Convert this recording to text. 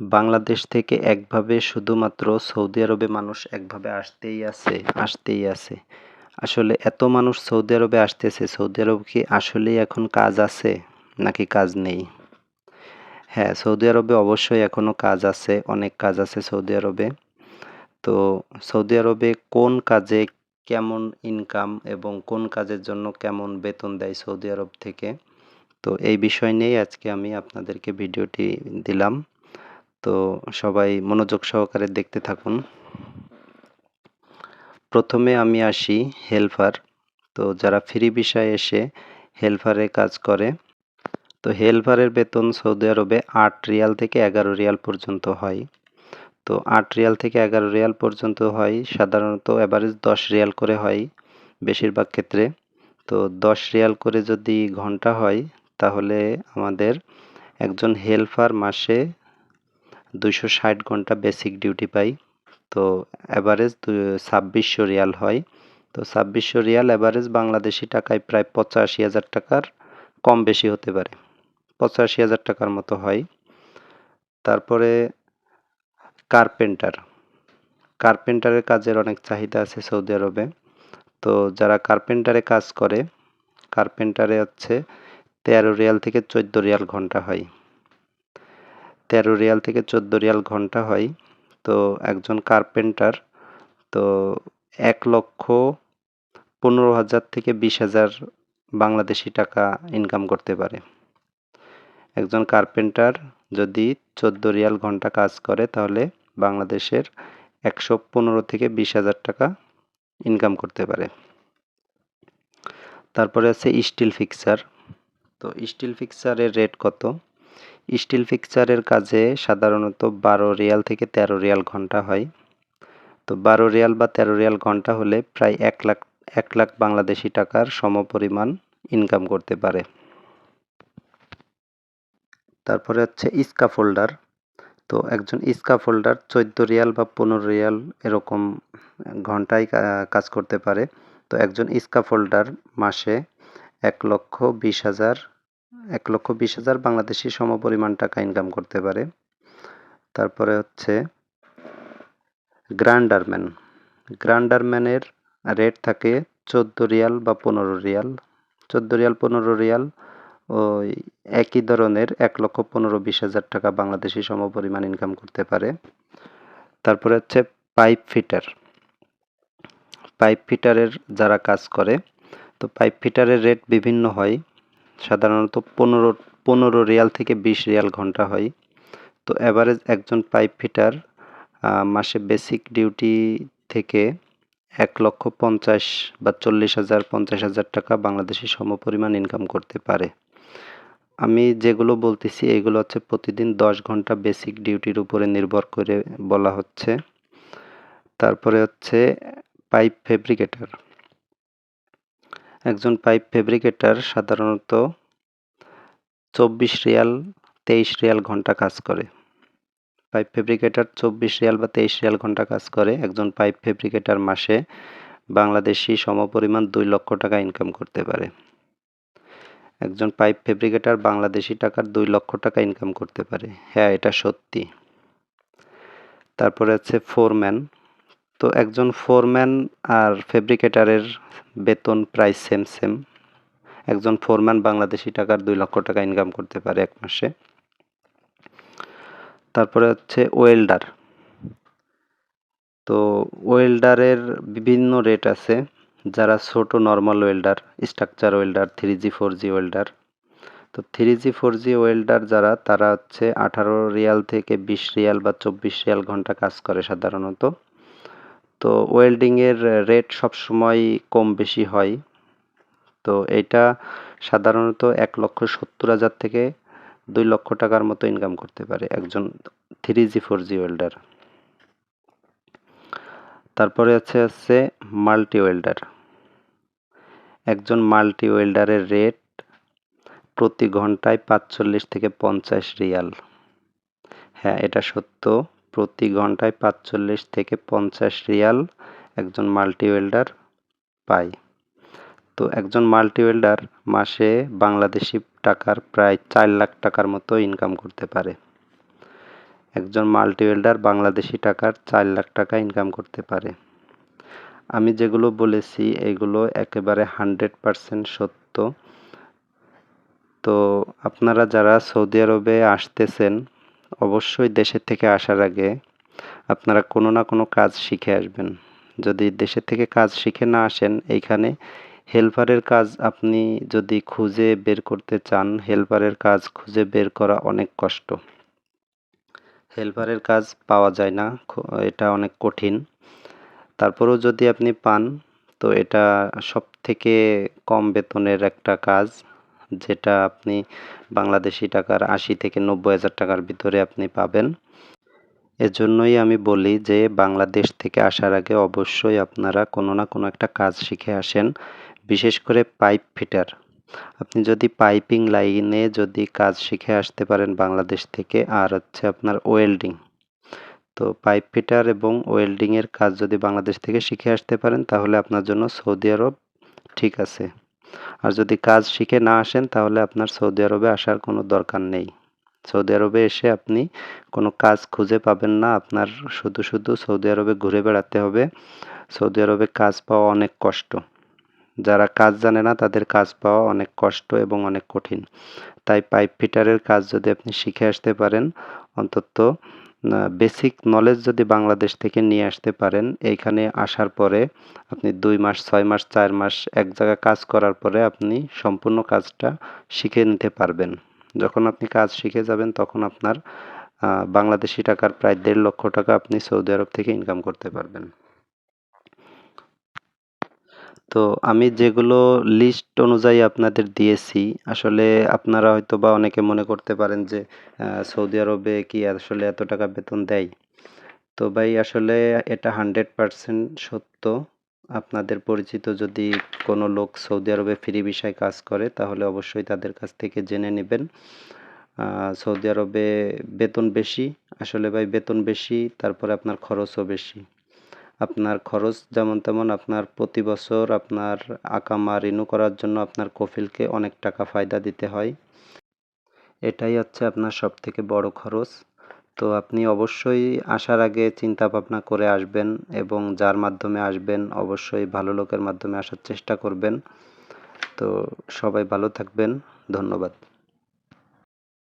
বাংলাদেশ থেকে একভাবে শুধুমাত্র সৌদি আরবে মানুষ একভাবে আসতেই আছে আসতেই আছে। আসলে এত মানুষ সৌদি আরবে আসতেছে, সৌদি আরব কি আসলেই এখন কাজ আছে নাকি কাজ নেই? হ্যাঁ সৌদি আরবে অবশ্যই এখনও কাজ আছে, অনেক কাজ আছে সৌদি আরবে। তো সৌদি আরবে কোন কাজে কেমন ইনকাম এবং কোন কাজের জন্য কেমন বেতন দেয় সৌদি আরব থেকে? তো এই বিষয় নিয়েই আজকে আমি আপনাদেরকে ভিডিওটি দিলাম। তো সবাই মনোযোগ সহকারে দেখতে থাকুন। প্রথমে আমি আসি হেল্পার। তো যারা ফ্রি বিষয়ে এসে হেল্পারে কাজ করে, তো হেল্পারের বেতন সৌদি আরবে আট রিয়াল থেকে এগারো রিয়াল পর্যন্ত হয়। তো আট রিয়াল থেকে এগারো রিয়াল পর্যন্ত হয়, সাধারণত অ্যাভারেজ দশ রিয়াল করে হয় বেশিরভাগ ক্ষেত্রে। তো দশ রিয়াল করে যদি ঘণ্টা হয়, তাহলে আমাদের একজন হেল্পার মাসে দুইশো ষাট ঘণ্টা বেসিক ডিউটি পাই। তো অ্যাভারেজ ছাব্বিশশো রিয়াল হয়। তো ছাব্বিশশো রিয়াল অ্যাভারেজ বাংলাদেশি টাকায় প্রায় পঁচাশি হাজার টাকার কম বেশি হতে পারে। পঁচাশি হাজার টাকার মতো হয়। তারপরে কার্পেন্টার কার্পেন্টারের কাজের অনেক চাহিদা আছে সৌদি আরবে। তো যারা কার্পেন্টারে কাজ করে কার্পেন্টারে হচ্ছে তেরো রিয়াল থেকে চোদ্দ রিয়াল ঘণ্টা হয়। তেরো রিয়াল থেকে চোদ্দ রিয়াল ঘণ্টা হয়। তো একজন কার্পেন্টার, তো এক লক্ষ পনেরো হাজার থেকে বিশ হাজার বাংলাদেশি টাকা ইনকাম করতে পারে। একজন কার্পেন্টার যদি চোদ্দ রিয়াল ঘণ্টা কাজ করে, তাহলে বাংলাদেশের একশো পনেরো থেকে বিশ হাজার টাকা ইনকাম করতে পারে। তারপরে আছে স্টিল ফিক্সার তো স্টিল ফিক্সারের রেট কত? স্টিল ফিক্সারের কাজে সাধারণত বারো রিয়াল থেকে তেরো রিয়াল ঘণ্টা হয়। তো বারো রিয়াল বা তেরো রিয়াল ঘণ্টা হলে প্রায় এক লাখ এক লাখ বাংলাদেশি টাকার সমপরিমাণ ইনকাম করতে পারে। তারপরে হচ্ছে ফোল্ডার। তো একজন ফোল্ডার চোদ্দ রিয়াল বা পনেরো রিয়াল এরকম ঘন্টায় কাজ করতে পারে। তো একজন ফোল্ডার মাসে এক লক্ষ বিশ হাজার এক লক্ষ বিশ হাজার বাংলাদেশি সমপরিমাণ টাকা ইনকাম করতে পারে। তারপরে হচ্ছে গ্রান্ডারম্যান গ্রান্ডারম্যানের রেট থাকে চোদ্দ রিয়াল বা পনেরো রিয়াল। চোদ্দ রিয়াল, পনেরো রিয়াল ওই একই ধরনের এক লক্ষ পনেরো বিশ হাজার টাকা বাংলাদেশি সমপরিমাণ ইনকাম করতে পারে। তারপরে হচ্ছে পাইপ ফিটার পাইপ ফিটারের যারা কাজ করে, তো পাইপ ফিটারের রেট বিভিন্ন হয়। সাধারণত পনেরো পনেরো রিয়াল থেকে বিশ রিয়াল ঘণ্টা হয়। তো অ্যাভারেজ একজন পাইপ ফিটার মাসে বেসিক ডিউটি থেকে এক লক্ষ পঞ্চাশ বা চল্লিশ হাজার, পঞ্চাশ হাজার টাকা বাংলাদেশি সমপরিমাণ ইনকাম করতে পারে। আমি যেগুলো বলতেছি, এগুলো হচ্ছে প্রতিদিন দশ ঘণ্টা বেসিক ডিউটির উপরে নির্ভর করে বলা হচ্ছে। তারপরে হচ্ছে পাইপ ফেব্রিকেটার একজন পাইপ ফেব্রিকেটার সাধারণত চব্বিশ রিয়াল, তেইশ রিয়াল ঘণ্টা কাজ করে। পাইপ ফেব্রিকেটার চব্বিশ রিয়াল বা তেইশ রিয়াল ঘণ্টা কাজ করে। একজন পাইপ ফেব্রিকেটার মাসে বাংলাদেশি সমপরিমাণ দুই লক্ষ টাকা ইনকাম করতে পারে। একজন পাইপ ফেব্রিকেটার বাংলাদেশি টাকার দুই লক্ষ টাকা ইনকাম করতে পারে। হ্যাঁ এটা সত্যি। তারপরে আছে ফোরম্যান। তো একজন ফোরম্যান আর ফেব্রিকেটারের বেতন প্রায় সেম সেম একজন ফোরম্যান বাংলাদেশি টাকার দুই লক্ষ টাকা ইনকাম করতে পারে এক মাসে। তারপরে হচ্ছে ওয়েল্ডার তো ওয়েল্ডারের বিভিন্ন রেট আছে। যারা ছোট normal welder structure welder three G four G welder তো three G four G welder যারা, তারা হচ্ছে আঠারো রিয়াল থেকে বিশ রিয়াল বা চব্বিশ রিয়াল ঘণ্টা কাজ করে সাধারণত। তো ওয়েল্ডিংয়ের রেট সবসময় কম বেশি হয়। তো এটা সাধারণত এক লক্ষ সত্তর হাজার থেকে দুই লক্ষ টাকার মতো ইনকাম করতে পারে একজন three G four G welder তারপরে আছে হচ্ছে মাল্টি ওয়েল্ডার একজন মাল্টি ওয়েল্ডারের রেট প্রতি ঘন্টায় পাঁচচল্লিশ থেকে পঞ্চাশ রিয়াল। হ্যাঁ এটা সত্য। প্রতি ঘন্টায় পাঁচচল্লিশ থেকে পঞ্চাশ রিয়াল একজন মাল্টি ওয়েল্ডার পায়। তো একজন মাল্টি ওয়েল্ডার মাসে বাংলাদেশি টাকার প্রায় চার লাখ টাকার মতো ইনকাম করতে পারে। একজন মাল্টি ওয়েল্ডার বাংলাদেশি টাকার চার লাখ টাকা ইনকাম করতে পারে। আমি যেগুলো বলেছি, এগুলো একেবারে হান্ড্রেড পারসেন্ট সত্য। তো আপনারা যারা সৌদি আরবে আসতেছেন অবশ্যই দেশের থেকে আসার আগে আপনারা কোনো না কোনো কাজ শিখে আসবেন। যদি দেশের থেকে কাজ শিখে না আসেন, এইখানে হেল্পারের কাজ আপনি যদি খুঁজে বের করতে চান, হেল্পারের কাজ খুঁজে বের করা অনেক কষ্ট। হেল্পারের কাজ পাওয়া যায় না এটা অনেক কঠিন। তারপরেও যদি আপনি পান, তো এটা সব থেকে কম বেতনের একটা কাজ। যেটা আপনি বাংলাদেশি টাকার আশি থেকে নব্বই হাজার টাকার ভিতরে আপনি পাবেন। এজন্যই আমি বলি যে বাংলাদেশ থেকে আসার আগে অবশ্যই আপনারা কোনো না কোনো একটা কাজ শিখে আসেন, বিশেষ করে পাইপ ফিটার। আপনি যদি পাইপিং লাইনে যদি কাজ শিখে আসতে পারেন বাংলাদেশ থেকে, আর হচ্ছে আপনার ওয়েল্ডিং। তো পাইপ ফিটার এবং ওয়েল্ডিংয়ের কাজ যদি বাংলাদেশ থেকে শিখে আসতে পারেন, তাহলে আপনার জন্য সৌদি আরব ঠিক আছে। আর যদি কাজ শিখে না আসেন, তাহলে আপনার সৌদি আরবে আসার কোনো দরকার নেই। সৌদি আরবে এসে আপনি কোনো কাজ খুঁজে পাবেন না। আপনার শুধু শুধু সৌদি আরবে ঘুরে বেড়াতে হবে। সৌদি আরবে কাজ পাওয়া অনেক কষ্ট। যারা কাজ জানে না, তাদের কাজ পাওয়া অনেক কষ্ট এবং অনেক কঠিন। তাই পাইপ ফিটারের কাজ যদি আপনি শিখে আসতে পারেন, অন্তত বেসিক নলেজ যদি বাংলাদেশ থেকে নিয়ে আসতে পারেন, এইখানে আসার পরে আপনি দুই মাস, ছয় মাস, চার মাস এক জায়গায় কাজ করার পরে আপনি সম্পূর্ণ কাজটা শিখে নিতে পারবেন। যখন আপনি কাজ শিখে যাবেন, তখন আপনার বাংলাদেশি টাকার প্রায় দেড় লক্ষ টাকা আপনি সৌদি আরব থেকে ইনকাম করতে পারবেন। তো আমি যেগুলো লিস্ট অনুযায়ী আপনাদের দিয়েছি, আসলে আপনারা হয়তো বা অনেকে মনে করতে পারেন যে সৌদি আরবে কি আসলে এত টাকা বেতন দেয়? তো ভাই, আসলে এটা হান্ড্রেড পারসেন্ট সত্য। আপনাদের পরিচিত যদি কোনো লোক সৌদি আরবে ফ্রি বিষয় কাজ করে, তাহলে অবশ্যই তাদের কাছ থেকে জেনে নেবেন। সৌদি আরবে বেতন বেশি, আসলে ভাই বেতন বেশি, তারপরে আপনার খরচও বেশি। আপনার খরচ যেমন তেমন আপনার প্রতি বছর আপনার আকামা রিনু করার জন্য আপনার কফিলকে অনেক টাকা ফায়দা দিতে হয়। এটাই হচ্ছে আপনার সব থেকে বড় খরচ। তো আপনি অবশ্যই আসার আগে চিন্তা ভাবনা করে আসবেন এবং যার মাধ্যমে আসবেন অবশ্যই ভালো লোকের মাধ্যমে আসার চেষ্টা করবেন। তো সবাই ভালো থাকবেন। ধন্যবাদ।